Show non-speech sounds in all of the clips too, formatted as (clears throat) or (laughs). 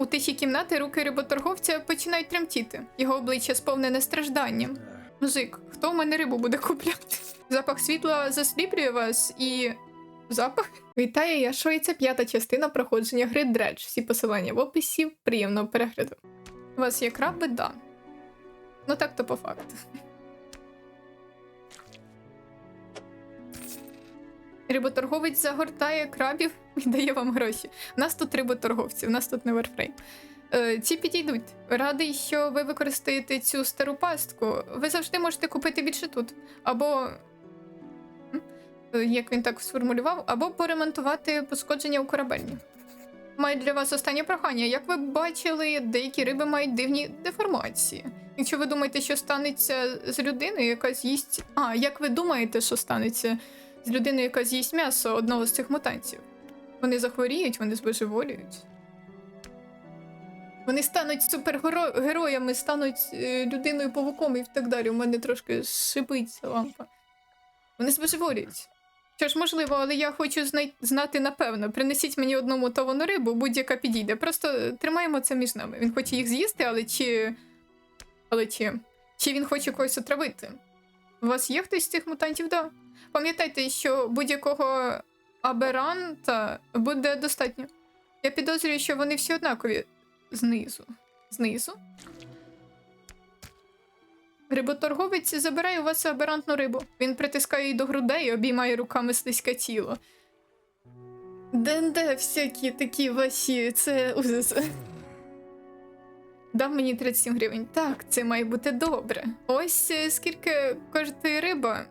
У тиші кімнати руки риботорговця починають тремтіти. Його обличчя сповнене стражданням. Мужик, хто в мене рибу буде купляти? Запах світла засліплює вас і. Запах? Вітаю, я це п'ята частина проходження гри Дредж. Всі посилання в описі. Приємного перегляду. У вас є краби? Да. Ну так то по факту. Риботорговець загортає крабів і дає вам гроші. У нас тут риботорговці, у нас тут не Warframe. Е, ці підійдуть. Радий, що ви використаєте цю стару пастку. Ви завжди можете купити більше тут. Або. Е, як він так сформулював, або поремонтувати пошкодження у корабельні. Маю для вас останнє прохання. Як ви бачили, деякі риби мають дивні деформації. Якщо ви думаєте, що станеться з людиною, яка з'їсть. А, як ви думаєте, що станеться з людиною, яка з'їсть м'ясо одного з цих мутантів? Вони захворіють, вони збожеволіють. Вони стануть супергероями, стануть е, людиною павуком і так далі. У мене трошки шипиться лампа. Вони збожеволіють. Що ж, можливо, але я хочу знай... знати напевно. Принесіть мені одну мутовану рибу, будь-яка підійде. Просто тримаємо це між нами. Він хоче їх з'їсти, але чи. Але чи. Чи він хоче когось отравити? У вас є хтось з цих мутантів? Да. Пам'ятайте, що будь-якого аберанта буде достатньо. Я підозрюю, що вони всі однакові. Знизу. Знизу. Риботорговець забирає у вас аберантну рибу. Він притискає її до грудей і обіймає руками слизьке тіло. Денде всякі такі ваші, це ужас. Дав мені 37 гривень. Так, це має бути добре. Ось е, скільки коштує риба.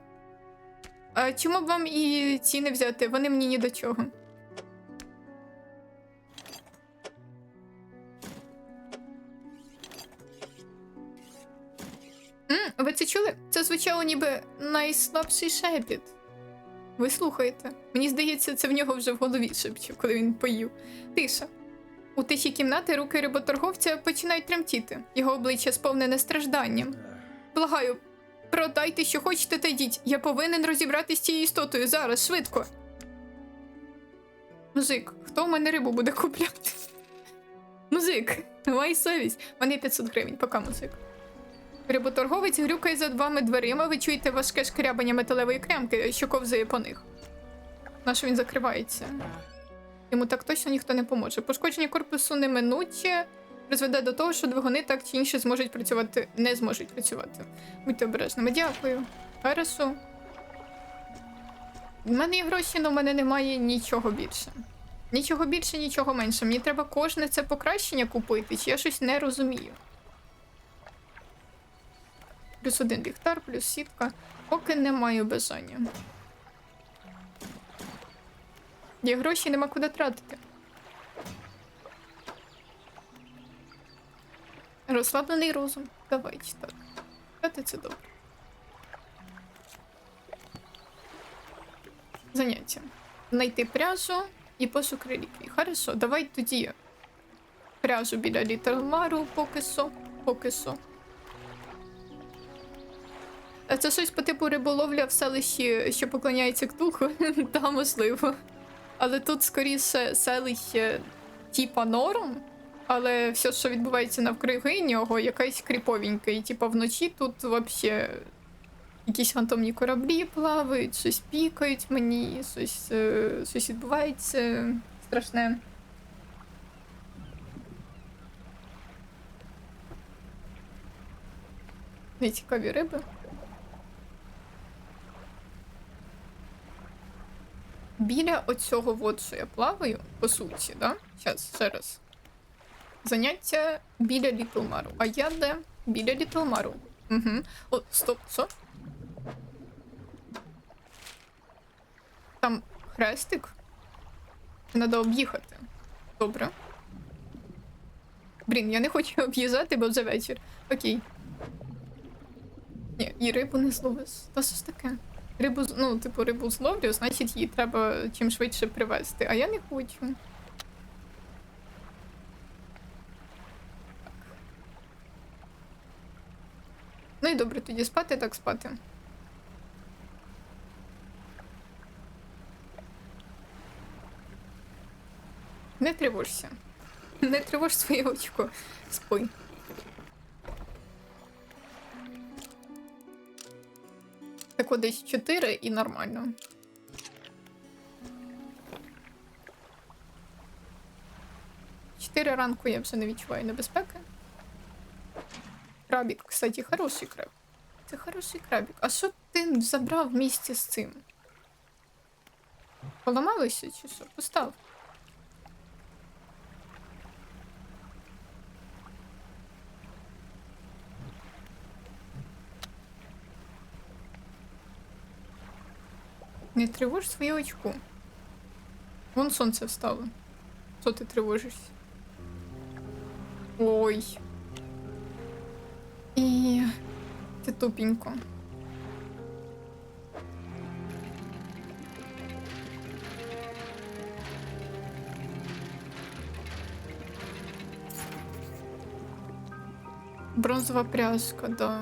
А чому б вам і ці не взяти? Вони мені ні до чого. М, ви це чули? Це звучало ніби найслабший шепіт. Ви слухаєте? Мені здається, це в нього вже в голові шепче, коли він поїв. Тиша. У тиші кімнати руки риботорговця починають тремтіти. Його обличчя сповнене стражданням. Благаю, продайте, що хочете, та йдіть. Я повинен розібратися з цією істотою зараз, швидко. Мужик, хто в мене рибу буде купляти? Музик, май совість. Мене 500 гривень, пока музик. Риботорговець грюкає за двома дверима, ви чуєте важке шкрябання металевої кремки, що ковзає по них. Нащо він закривається? Йому так точно ніхто не поможе. Пошкодження корпусу неминуче призведе до того, що двигуни так чи інше зможуть працювати, не зможуть працювати. Будьте обережними. Дякую. Хорошо. У мене є гроші, але в мене немає нічого більше. Нічого більше, нічого менше. Мені треба кожне це покращення купити, чи я щось не розумію. Плюс один ліхтар, плюс сітка. Поки не маю бажання. Є гроші, нема куди тратити. Розслаблений розум. Давай читати. Читати це добре. Заняття. Знайти пряжу і пошук реліквій. Хорошо, давай тоді пряжу біля літермару поки що. Поки що. А Це щось по типу риболовля в селищі, що поклоняється ктулху, (laughs) та можливо. Але тут скоріше селище типа норм, але все, що відбувається навкруги нього, якась кріповенька. І типа вночі тут взагалі якісь фантомні кораблі плавають, щось пікають мені, щось, е, щось відбувається страшне. Цікаві риби. Біля оцього от, що я плаваю, по суті, да? Зараз, ще раз. Заняття біля Літлмару. А я де? Біля Літлмару. Угу. О, стоп, що? Там хрестик? Треба об'їхати. Добре. Блін, я не хочу (laughs) об'їжджати, бо вже вечір. Окей. Ні, і рибу не зловиш. Та що ж таке? Рибу, ну, типу, рибу зловлю, значить її треба чим швидше привезти, а я не хочу. І добре, тоді спати, так спати. Не тривожся. Не тривож своє очко. Спи. Так от десь 4 і нормально. Чотири ранку я вже не відчуваю небезпеки. Крабік, кстати, хороший краб. Це хороший крабік. А що ти забрав в місті з цим? Поламалося чи що? Постав. Не тривож своє очко. Вон сонце встало. Що ти тривожишся? Ой. І це тупенько. Бронзова пряжка, да.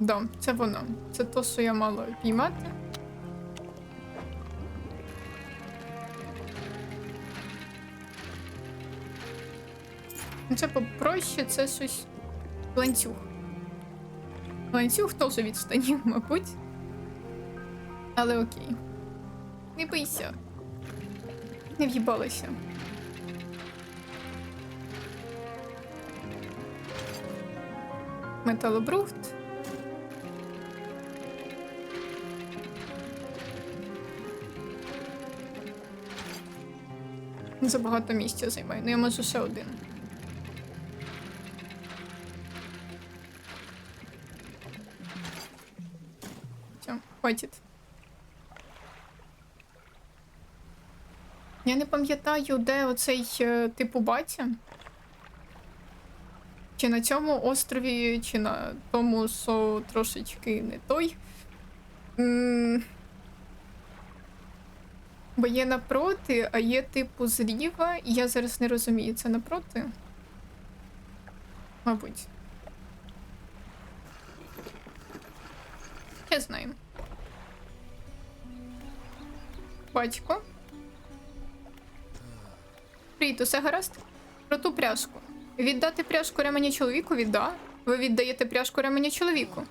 Да, це воно. Це то, що я мала піймати. Це попроще, це щось. Ланцюг. Ланцюг теж від штанів, мабуть. Але окей. Не бийся. Не в'їбалася. Металобрухт. Забагато місця займає. Ну я можу ще один. Все. Я не пам'ятаю, де оцей е, типу батя. Чи на цьому острові, чи на тому, що трошечки не той. Бо є напроти, а є типу зліва, і я зараз не розумію, це напроти? Мабуть. Я знаю. Батько. Привіт, усе гаразд? Про ту пряжку. Віддати пряжку ремені чоловіку відда. Ви віддаєте пряжку ремені чоловіку.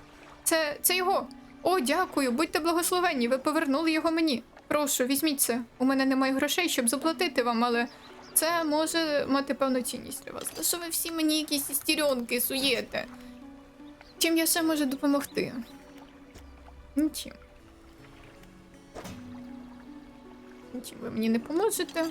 Це, це його. О, дякую, будьте благословенні, ви повернули його мені. Прошу, візьміть це. У мене немає грошей, щоб заплатити вам, але це може мати певну цінність для вас. Та що ви всі мені якісь істірьонки суєте? Чим я ще можу допомогти? Нічим. Нічим ви мені не поможете.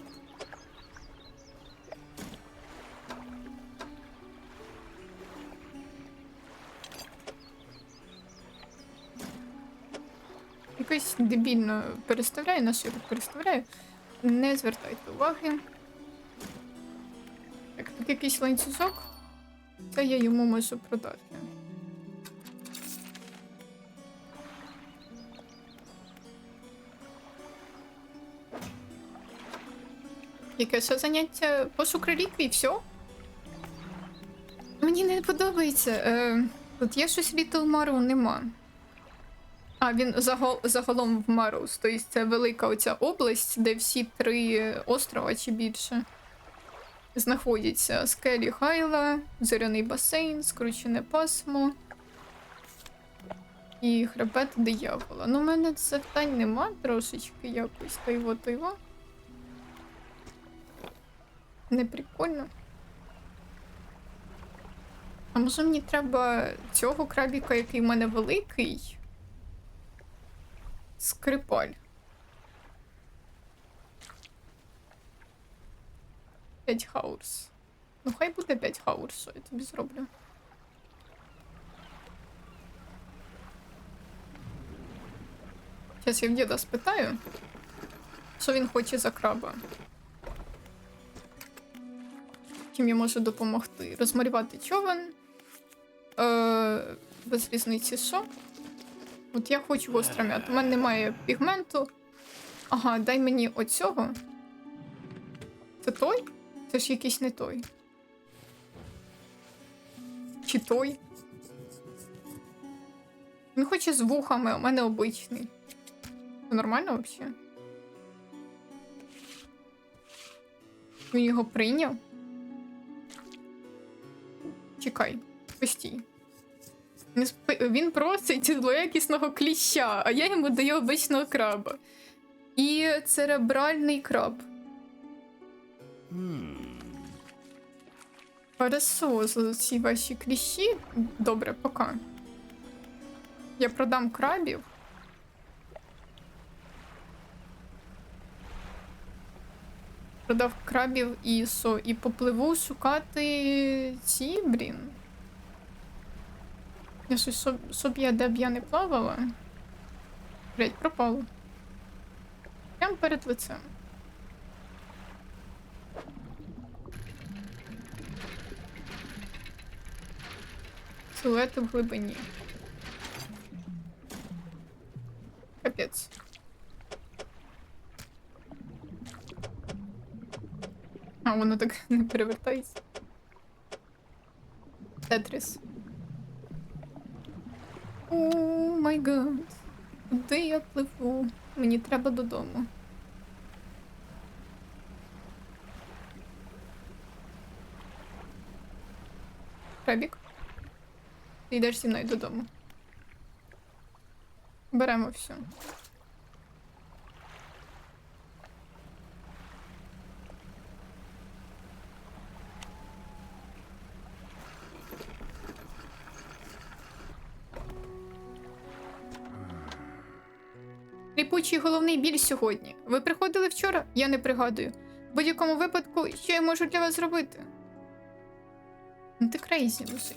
Якось дебільно переставляю, на що переставляю. Не звертайте уваги. Так, тут якийсь ланцюжок. Це я йому можу продати. Яке це заняття? Пошук реліквій, все? Мені не подобається. Е, тут є щось Little Мару, нема. А, він загал, загалом в Марус. Тобто це велика оця область, де всі три острова чи більше знаходяться. Скелі Хайла, зоряний басейн, скручене пасмо і хребет диявола. Ну, в мене завдань нема трошечки якось тайво тайво. Не прикольно. А може мені треба цього крабіка, який в мене великий? Скрипаль. П'ять хаурс. Ну, хай буде 5 хаурс, я тобі зроблю. Зараз я в діда спитаю, що він хоче за краба. Чим я можу допомогти? Розмалювати човен. Е, без різниці що? От я хочу гостромят. У мене немає пігменту. Ага, дай мені оцього. Це той? Це ж якийсь не той. Чи той? Він хоче з вухами, у мене обичний. Це нормально взагалі? Він його прийняв. Чекай, постій. Він сп- Він просить злоякісного кліща, а я йому даю обичного краба. І церебральний краб. Хорошо, за ці ваші кліщі. Добре, пока. Я продам крабів. Продав крабів і со, і попливу шукати ці, блін. Я щось соб, собі де б я не плавала. Блять, пропало. Прям перед лицем. Силуети в глибині. Капець. А, (laughs) воно так не перевертається. Тетріс. О май гад. Куди я пливу? Мені треба додому. Ребік. Ти йдеш зі мною додому. Беремо все. Ліпучий головний біль сьогодні. Ви приходили вчора? Я не пригадую. В будь-якому випадку, що я можу для вас зробити? Ну ти крейзі, Лусик.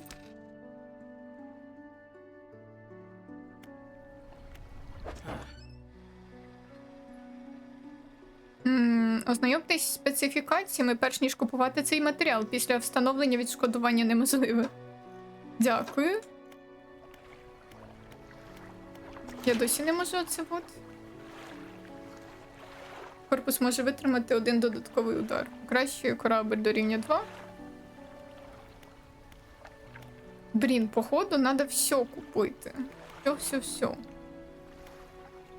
Ознайомтесь з специфікаціями, перш ніж купувати цей матеріал. Після встановлення відшкодування неможливе. Дякую. Я досі не можу оце от. Корпус може витримати один додатковий удар. Краще корабль до рівня 2. Блін, походу, треба все купити. Все, все, все.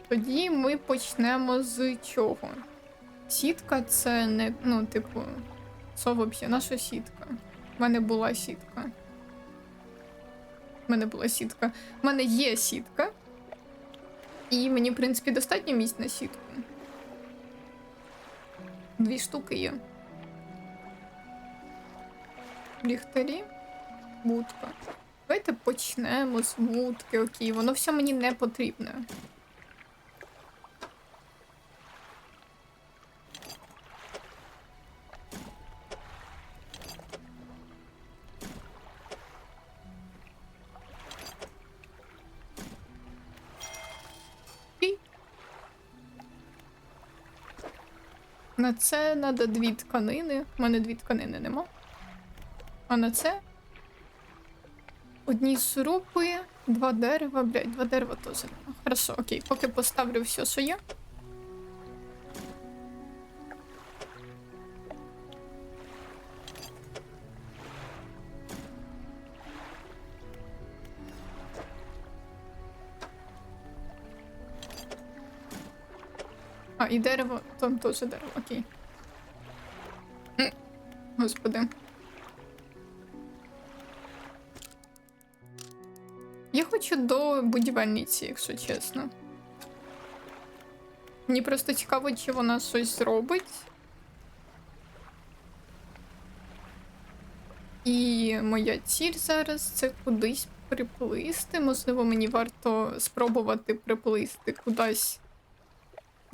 Тоді ми почнемо з чого? Сітка це не. Ну, типу, що взагалі? Наша сітка? У мене була сітка. У мене була сітка. У мене є сітка. І мені, в принципі, достатньо місць на сітку. Дві штуки є. Ліхтарі. Будка. Давайте почнемо з будки, окей. Воно все мені не потрібне. На це треба дві тканини. У мене дві тканини нема. А на це одні сурупи. два дерева, блядь, два дерева теж нема. Хорошо, окей, поки поставлю все, що є. І дерево, там теж дерево, окей. Господи. Я хочу до будівельниці, якщо чесно. Мені просто цікаво, чи вона щось зробить. І моя ціль зараз це кудись приплисти. Можливо, мені варто спробувати приплисти кудись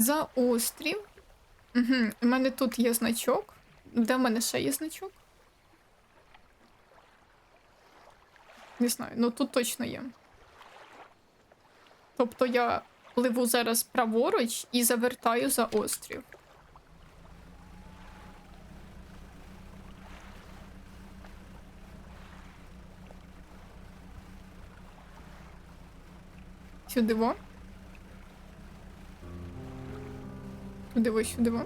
за острів. Угу. У мене тут є значок. Де в мене ще є значок? Не знаю, ну тут точно є. Тобто я пливу зараз праворуч і завертаю за острів. Сюди во. Сюди во, сюди во.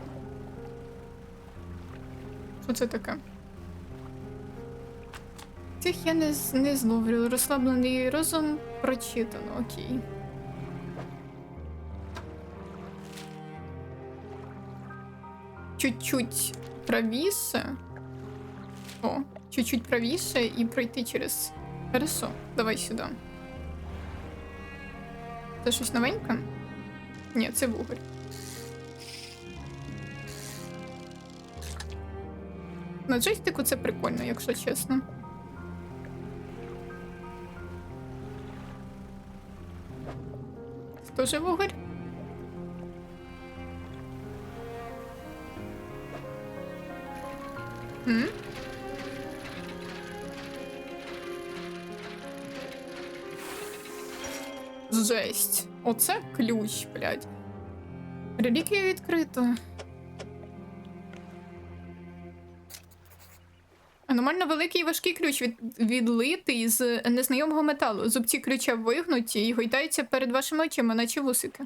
Що це таке? Цих я не, не зловлю. Розслаблений розум прочитано, окей. Чуть-чуть правіше. О, чуть-чуть правіше і пройти через. Хорошо, давай сюди. Це щось новеньке? Ні, це вуголь. На джойстику це прикольно, якщо чесно. Це Тоже вуголь? М? Жесть. Оце ключ, блядь. Реліквія відкрита. Аномально великий важкий ключ від, відлитий з незнайомого металу. Зубці ключа вигнуті і гойдаються перед вашими очима, наче вусики.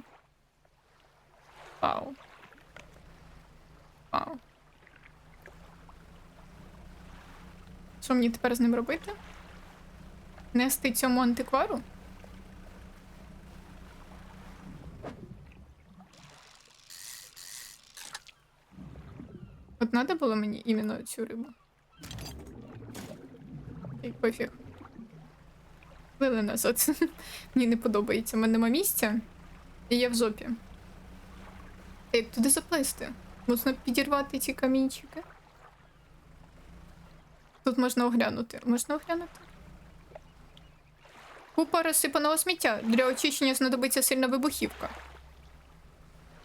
Вау. Вау. Що мені тепер з ним робити? Нести цьому антиквару? От надо було мені іменно цю рибу. Ей, пофіг. Лили назад. (laughs) Мені не подобається. У мене нема місця. І я в жопі. Та Як туди заплисти? Можна підірвати ці камінчики. Тут можна оглянути. Можна оглянути? Купа розсипаного сміття. Для очищення знадобиться сильна вибухівка.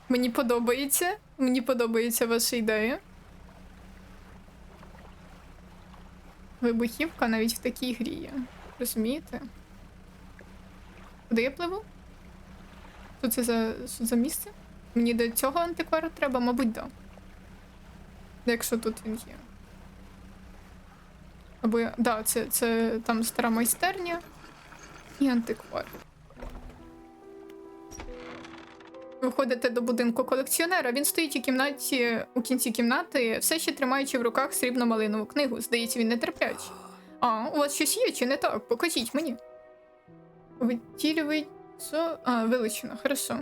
Мені подобається. Мені подобається ваша ідея. Вибухівка навіть в такій грі. Розумієте? Куди я пливу? Що це за, за місце? Мені до цього антиквару треба, мабуть, да. Якщо тут він є. Або я. Да, це, це там стара майстерня і антиквар. Виходите до будинку колекціонера. Він стоїть у кімнаті у кінці кімнати, все ще тримаючи в руках срібно малинову книгу. Здається, він нетерплячий. А, у вас щось є чи не так? Покажіть мені. Витілюється. А, вилучено, хорошо.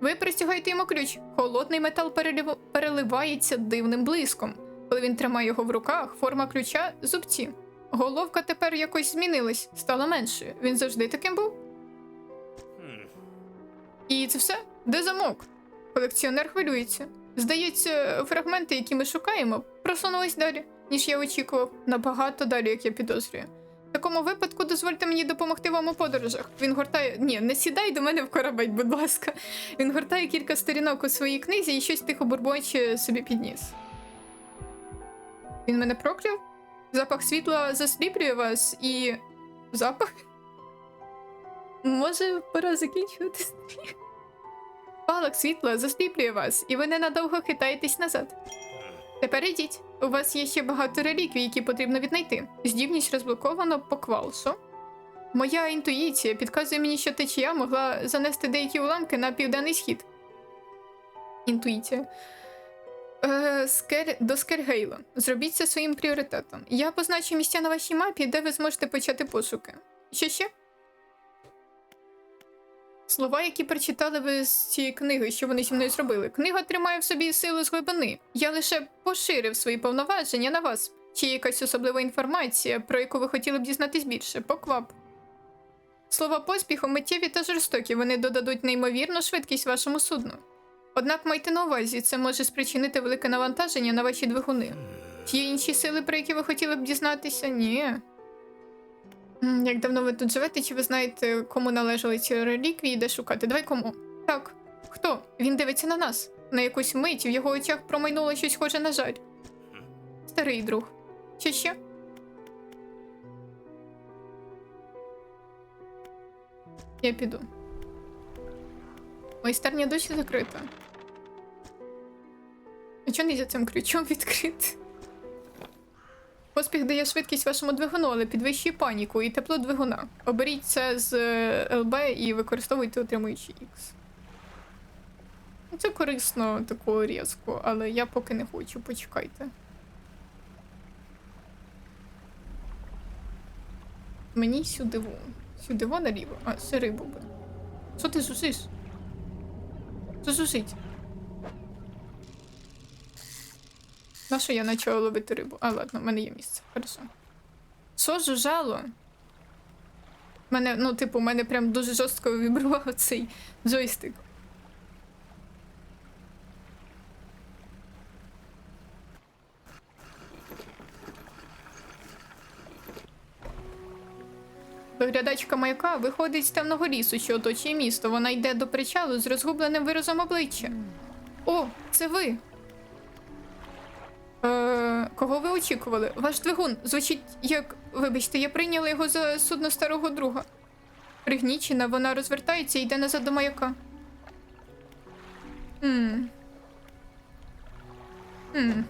Ви пристягаєте йому ключ. Холодний метал перелив... переливається дивним блиском. Коли він тримає його в руках, форма ключа зубці. Головка тепер якось змінилась, стала меншою. Він завжди таким був. І це все? Де замок? Колекціонер хвилюється. Здається, фрагменти, які ми шукаємо, просунулись далі, ніж я очікував, набагато далі, як я підозрюю. В такому випадку дозвольте мені допомогти вам у подорожах. Він гортає. Ні, не сідай до мене в корабель, будь ласка. Він гортає кілька сторінок у своїй книзі і щось тихо бурбоче собі підніс. Він мене прокляв? Запах світла засліплює вас і. Запах? Може, пора закінчувати стрім? Палок світла засліплює вас, і ви ненадовго хитаєтесь назад. Тепер ідіть. У вас є ще багато реліквій, які потрібно віднайти. Здібність розблоковано по квалсу. Моя інтуїція підказує мені, що течія могла занести деякі уламки на південний схід. Інтуїція. Е, скель... До Скельгейла. Зробіть це своїм пріоритетом. Я позначу місця на вашій мапі, де ви зможете почати пошуки. Що ще? Слова, які прочитали ви з цієї книги, що вони зі мною зробили. Книга тримає в собі силу з глибини. Я лише поширив свої повноваження на вас. Чи є якась особлива інформація, про яку ви хотіли б дізнатись більше? Поквап. Слова поспіху миттєві та жорстокі, вони додадуть неймовірну швидкість вашому судну. Однак майте на увазі, це може спричинити велике навантаження на ваші двигуни. Чи є інші сили, про які ви хотіли б дізнатися? Ні. Як давно ви тут живете, чи ви знаєте, кому належали ці реліквії, де шукати? Давай кому. Так. Хто? Він дивиться на нас. На якусь мить в його очах промайнуло щось схоже на жаль. Старий друг. Чи ще? Я піду. Майстерня досі закрита. А чого не за цим ключом відкрити? Поспіх дає швидкість вашому двигуну, але підвищує паніку і тепло двигуна. Оберіть це з е, ЛБ і використовуйте отримуючи X. Ну, Це корисно таку різко, але я поки не хочу, почекайте. Мені сюди во. Сюди во наліво. А, це рибу. Що ти сусиш? Що На що я почала ловити рибу? А, ладно, в мене є місце. Хорошо. Що жужжало? Мене, ну, типу, у мене прям дуже жорстко вібрував цей джойстик. Доглядачка маяка виходить з темного лісу, що оточує місто. Вона йде до причалу з розгубленим виразом обличчя. О, це ви. Е, кого ви очікували? Ваш двигун звучить як. Вибачте, я прийняла його за судно старого друга. Пригнічена, вона розвертається і йде назад до маяка. Хм. Хм.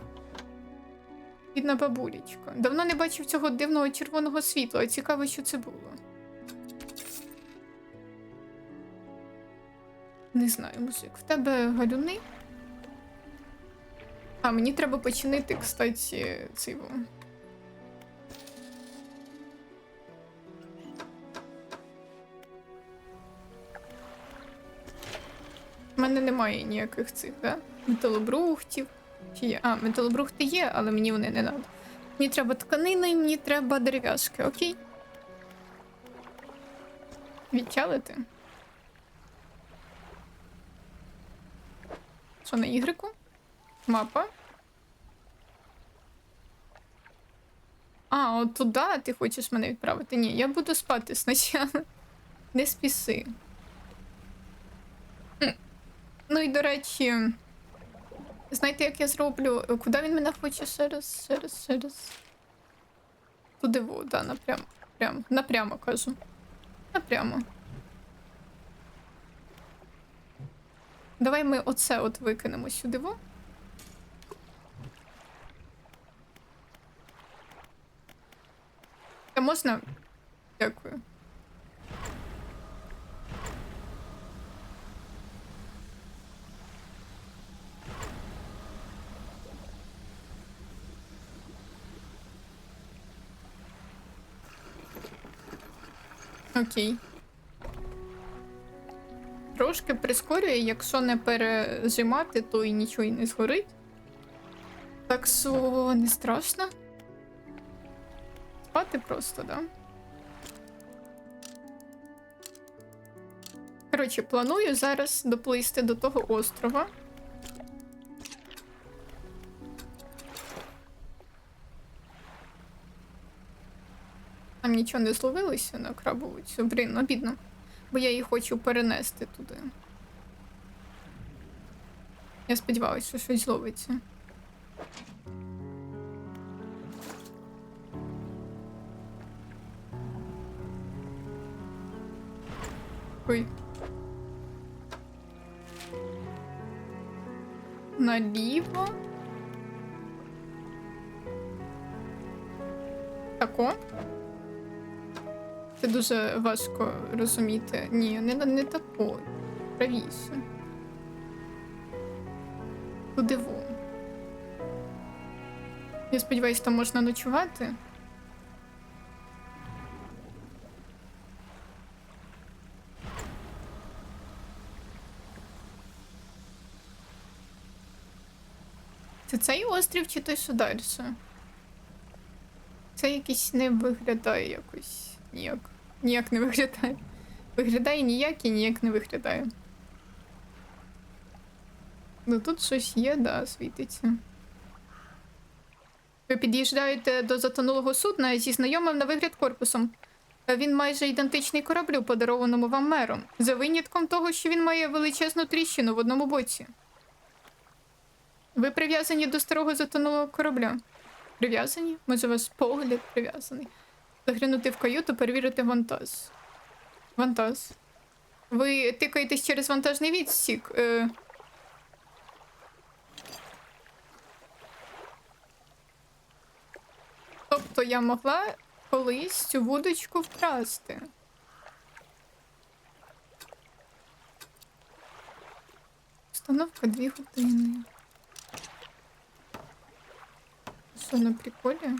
Бідна бабулечка. Давно не бачив цього дивного червоного світла. Цікаво, що це було. Не знаю, музик. В тебе галюни? А, мені треба починити, кстати, цей. У мене немає ніяких цих, да? Металобрухтів. Чи є? А, металобрухти є, але мені вони не треба. Мені треба тканини мені треба дерев'яшки, окей? Відчалити? Що на ігрику? Мапа. А, от туди ти хочеш мене відправити? Ні, я буду спати спочатку. Не спіси. Ну і до речі, знаєте, як я зроблю? Куди він мене хоче ще раз, ще раз, ще раз. Туди во, да, напрямо. Прямо. Напрямо кажу. Напрямо. Давай ми оце от викинемо сюди во. Можна? Дякую. Окей. Трошки прискорює, якщо не пережимати, то і нічого і не згорить. Так що не страшно. Спати просто, да? Коротше, планую зараз доплисти до того острова. Там нічого не зловилося на крабову цю. Блін, обідно. Бо я її хочу перенести туди. Я сподіваюся, що щось зловиться. Ой. Наліво. Тако. Це дуже важко розуміти. Ні, не, не тако. Правіше. Туди. Я сподіваюся, там можна ночувати. Це цей острів чи той, що далі? Це якийсь не виглядає якось ніяк. Ніяк не виглядає. Виглядає ніяк і ніяк не виглядає. Ну тут щось є, да, світиться. Ви під'їжджаєте до затонулого судна зі знайомим на вигляд корпусом. Він майже ідентичний кораблю, подарованому вам мером, за винятком того, що він має величезну тріщину в одному боці. Ви прив'язані до старого затонулого корабля. Прив'язані? Може, ваш погляд прив'язаний. Заглянути в каюту, перевірити вантаж. Вантаж. Ви тикаєтесь через вантажний відсік. Е... Тобто я могла колись цю вудочку вкрасти. Установка дві години. Що на приколі?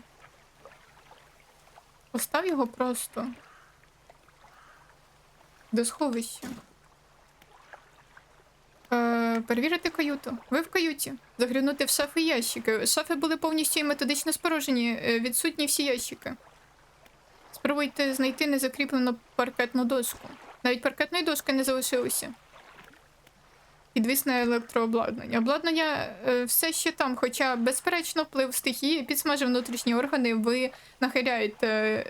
Постав його просто до сховища. Е, перевірити каюту. Ви в каюті. Заглянути в шафи ящики. Шафи були повністю і методично спорожені. е, Відсутні всі ящики. Спробуйте знайти незакріплену паркетну дошку. Навіть паркетної дошки не залишилося. Підвісне електрообладнання. Обладнання е, все ще там, хоча, безперечно, вплив стихії підсмажив внутрішні органи, ви нахиляєте,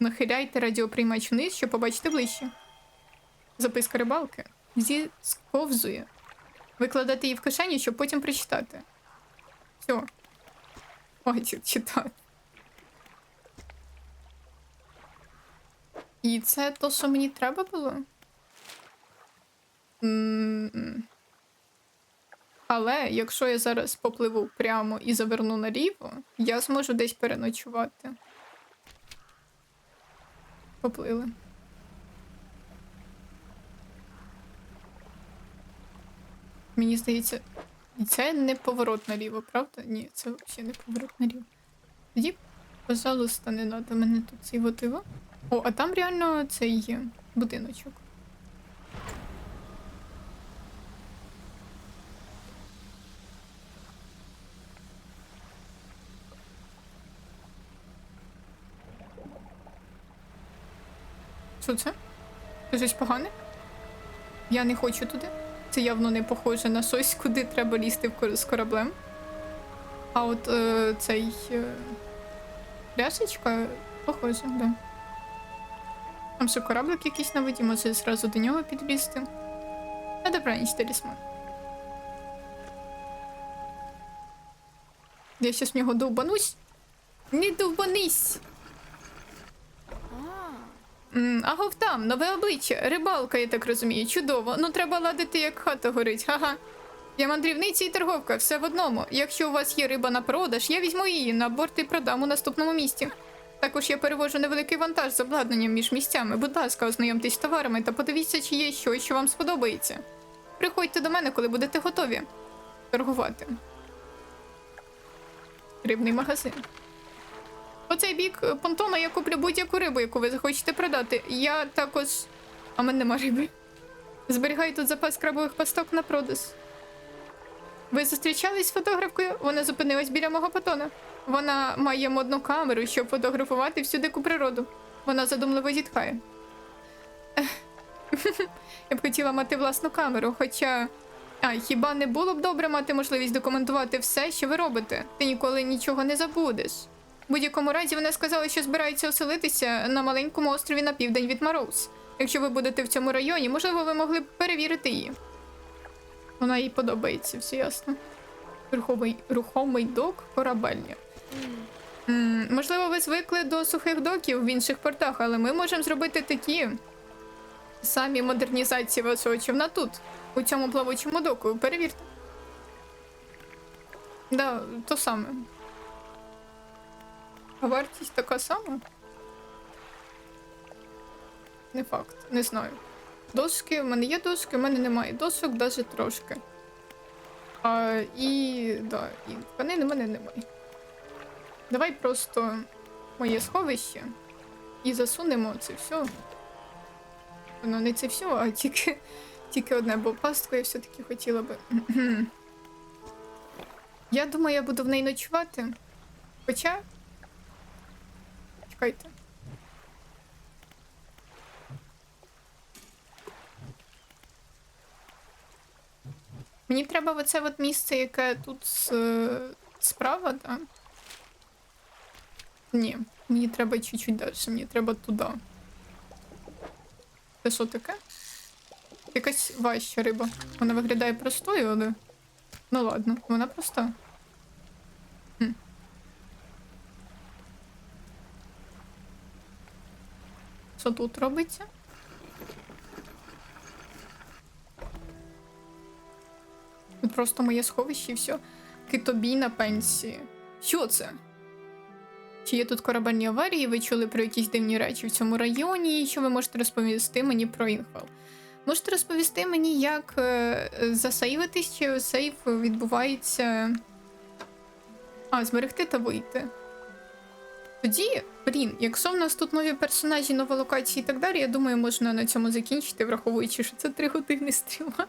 нахиляєте радіоприймач вниз, щоб побачити ближче. Записка рибалки зісковзує. Ви кладете її в кишені, щоб потім прочитати. Все. Хватить читати. І це то, що мені треба було? Але якщо я зараз попливу прямо і заверну наліво, я зможу десь переночувати. Поплили. Мені здається, це не поворот наліво, правда? Ні, це взагалі не поворот наліво. Тоді, пожалуйста, не треба мене тут цей мотиво. О, а там реально цей є будиночок. Що це? Це щось погане? Я не хочу туди. Це явно не похоже на щось, куди треба лізти з кораблем. А от е, цей е, пляшечка похоже, да. Там ще кораблик якийсь на воді, може зразу до нього підлізти. А добраніч, талісман. Я щас в нього довбанусь. Не довбанись! Агов там, нове обличчя, рибалка, я так розумію. Чудово. Ну треба ладити, як хата горить. Ага. Я мандрівниця і торговка, все в одному. Якщо у вас є риба на продаж, я візьму її на борт і продам у наступному місті. Також я перевожу невеликий вантаж з обладнанням між місцями. Будь ласка, ознайомтесь з товарами та подивіться, чи є щось, що вам сподобається. Приходьте до мене, коли будете готові. Торгувати. Рибний магазин. По цей бік понтона я куплю будь-яку рибу, яку ви захочете продати. Я також. А мене нема риби. Зберігаю тут запас крабових пасток на продаж. Ви зустрічались з фотографкою? Вона зупинилась біля мого потона. Вона має модну камеру, щоб фотографувати всю дику природу. Вона задумливо зітхає. (laughs) Я б хотіла мати власну камеру, хоча. А, хіба не було б добре мати можливість документувати все, що ви робите? Ти ніколи нічого не забудеш. В будь-якому разі вона сказала, що збирається оселитися на маленькому острові на південь від Мароуз. Якщо ви будете в цьому районі, можливо, ви могли б перевірити її. Вона їй подобається, все ясно. Рухомий, рухомий док корабельня. М, можливо, ви звикли до сухих доків в інших портах, але ми можемо зробити такі самі модернізації вашого човна тут, у цьому плавучому доку. Перевірте. Да, то саме. Вартість така сама? Не факт, не знаю. Доски, в мене є доски, в мене немає досок, навіть трошки. А, і. да, і тканин у мене немає. Давай просто моє сховище і засунемо це все. Ну, не це все, а тільки, тільки одне, бо пастку я все-таки хотіла би. (clears throat) Я думаю, я буду в неї ночувати. Хоча. Чекайте. Мені треба в оце от місце, яке тут с- справа, так? Ні, мені треба чуть-чуть далі, мені треба туди. Це що таке? Якась важча риба. Вона виглядає простою, але. Ну ладно, вона проста. Що тут робиться? Просто моє сховище і все. Китобій на пенсії. Що це? Чи є тут корабельні аварії? Ви чули про якісь дивні речі в цьому районі? І що ви можете розповісти мені про інфал? Можете розповісти мені, як е, засейвитись, чи сейф відбувається. А, зберегти та вийти. Тоді, блін, якщо в нас тут нові персонажі, нова локація і так далі, я думаю, можна на цьому закінчити, враховуючи, що це три години стріла.